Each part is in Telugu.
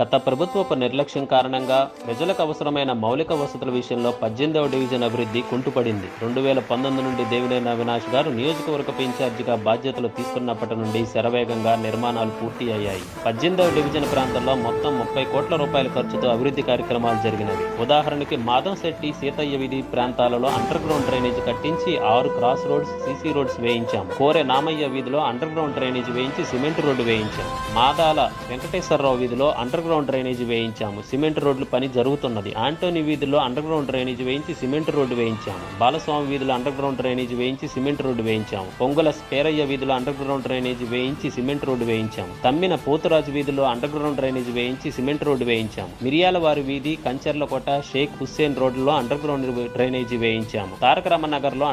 గత ప్రభుత్వపు నిర్లక్ష్యం కారణంగా ప్రజలకు అవసరమైన మౌలిక వసతుల విషయంలో పద్దెనిమిదవ డివిజన్ అభివృద్ధి కుంటుపడింది. రెండు వేల పంతొమ్మిది నుండి దేవినేని అవినాష్ గారు నియోజకవర్గపు ఇన్ఛార్జిగా బాధ్యతలు తీసుకున్నప్పటి నుండి శరవేగంగా నిర్మాణాలు పూర్తి అయ్యాయి పద్దెనిమిదవ డివిజన్ ప్రాంతంలో మొత్తం ముప్పై కోట్ల రూపాయల ఖర్చుతో అభివృద్ధి కార్యక్రమాలు జరిగినవి. ఉదాహరణకి మాధవశెట్టి సీతయ్య వీధి ప్రాంతాలలో అండర్ గ్రౌండ్ డ్రైనేజ్ కట్టించి ఆరు క్రాస్ రోడ్స్ సీసీ రోడ్స్ వేయించాం. కోరె నామయ్య వీధిలో అండర్ గ్రౌండ్ డ్రైనేజ్ వేయించి సిమెంట్ రోడ్డు వేయించాం. మాదాల వెంకటేశ్వరరావు వీధిలో అండర్ గ్రౌండ్ డ్రైనేజీ వేయించాము. సిమెంట్ రోడ్లు పని జరుగుతున్నది. ఆంటోనీ వీధిలో అండర్గ్రౌండ్ డ్రైనేజీ వేయించి సిమెంట్ రోడ్డు వేయించాము. బాలస్వామి వీధిలో అండర్గ్రౌండ్ డ్రైనేజీ వేయించి సిమెంట్ రోడ్డు వేయించాము. పొంగుల పేరయ్య వీధిలో అండర్ గ్రౌండ్ వేయించి సిమెంట్ రోడ్డు వేయించాము. తమ్మిన పోతురాజు వీధిలో అండర్ గ్రౌండ్ వేయించి సిమెంట్ రోడ్డు వేయించాము. మిరియాల వారి వీధి కంచర్లకోట షేక్ హుస్సేన్ రోడ్లో అండర్ గ్రౌండ్ వేయించాము. తారక నగర్లో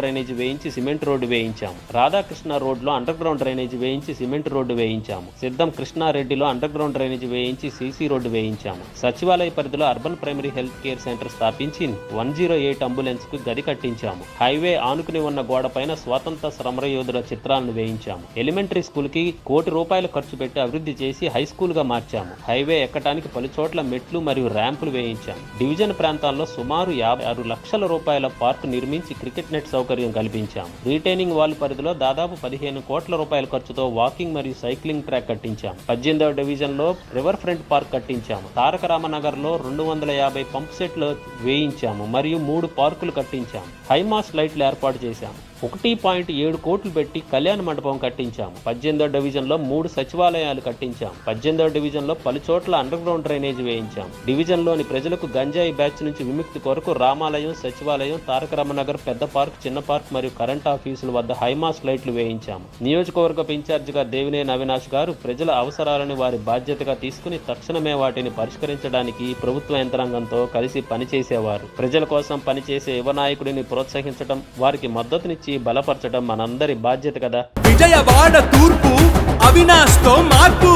డ్రైనేజీ వేయించి సిమెంట్ రోడ్డు వేయించాము. రాధాకృష్ణ రోడ్లో అండర్గ్రౌండ్ అండర్ గ్రౌండ్ వేయించి సిమెంట్ రోడ్డు వేయించాము. సిద్ధం కృష్ణారెడ్డిలో అండర్గ్రౌండ్ డ్రైనేజీ వేయించి సీసీ రోడ్డు వేయించాము. సచివాలయ పరిధిలో urban primary health care centre స్థాపించి వన్ జీరో ఎయిట్ అంబులెన్స్కు గది కట్టించాము. హైవే ఆనుకుని ఉన్న గోడపైన స్వాతంత్ర సమరయోధుల చిత్రాలను వేయించాము. ఎలిమెంటరీ స్కూల్కి కోటి రూపాయలు ఖర్చు పెట్టి అభివృద్ధి చేసి హై స్కూల్గా మార్చాము. హైవే ఎక్కడానికి పలు చోట్ల మెట్లు మరియు ర్యాంపులు వేయించాము. డివిజన్ ప్రాంతాల్లో సుమారు యాభై ఆరు లక్షల రూపాయల పార్కు నిర్మించి క్రికెట్ నెట్ సౌకర్యం కల్పించాము. రీటైనింగ్ వాల్ పరిధిలో దాదాపు పదిహేను కోట్ల రూపాయల ఖర్చుతో వాకింగ్ మరియు సైక్లింగ్ ట్రాక్ కట్టించాము. పద్దెనిమిదవ డివిజన్లో రివర్ ఫ్రంట్ పార్క్ కట్టించాము. తారక రామనగర్లో రెండు వందల యాభై పంప్ సెట్లు వేయించాము మరియు మూడు పార్కులు కట్టించాము. హైమాస్ లైట్లు ఏర్పాటు చేశాము. ఒకటి పాయింట్ ఏడు కోట్లు పెట్టి కళ్యాణ మండపం కట్టించాము పద్దెనిమిదో డివిజన్లో మూడు సచివాలయాలు కట్టించాము పద్దెనిమిదో డివిజన్లో పలు చోట్ల అండర్ గ్రౌండ్ డ్రైనేజ్ వేయించాము డివిజన్లోని ప్రజలకు గంజాయి బ్యాచ్ నుంచి విముక్తి కొరకు రామాలయం సచివాలయం తారక రామనగర్ పెద్ద పార్క్ చిన్న పార్క్ మరియు కరెంట్ ఆఫీసుల వద్ద హైమాస్ లైట్లు వేయించాము నియోజకవర్గపు ఇన్ఛార్జిగా దేవినేని అవినాష్ గారు ప్రజల అవసరాలను వారి బాధ్యతగా తీసుకుని తక్షణమే వాటిని పరిష్కరించడానికి ప్రభుత్వ యంత్రాంగంతో కలిసి పనిచేసేవారు. ప్రజల కోసం పనిచేసే యువ నాయకుడిని ప్రోత్సహించడం వారికి మద్దతునిచ్చి బలపరచడం మనందరి బాధ్యత కదా. విజయవాడ తూర్పు అవినాష్తో మార్పు.